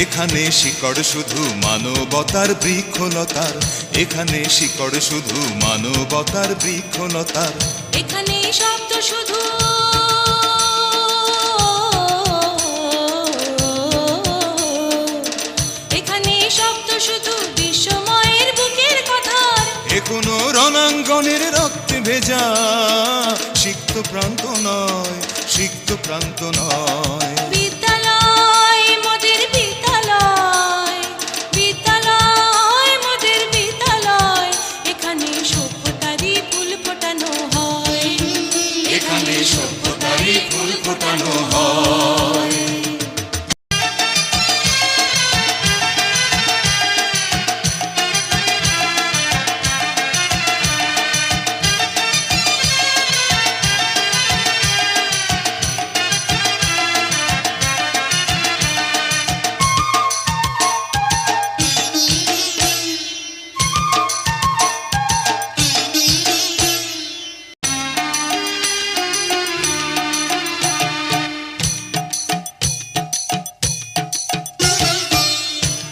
এখানে শিকড় শুধু মানবতার বৃক্ষলতার এখানে শিকড় শুধু মানবতার বৃক্ষলতার। এখানে শব্দ শুধু এখানে শব্দ শুধু বিশ্বময়ের বুকের কথার এ কোনো রণাঙ্গনের রক্তে ভেজা সিক্ত প্রান্ত নয় সিক্ত প্রান্ত নয়। সভ্যতারই ফুল ফোটানো হয়।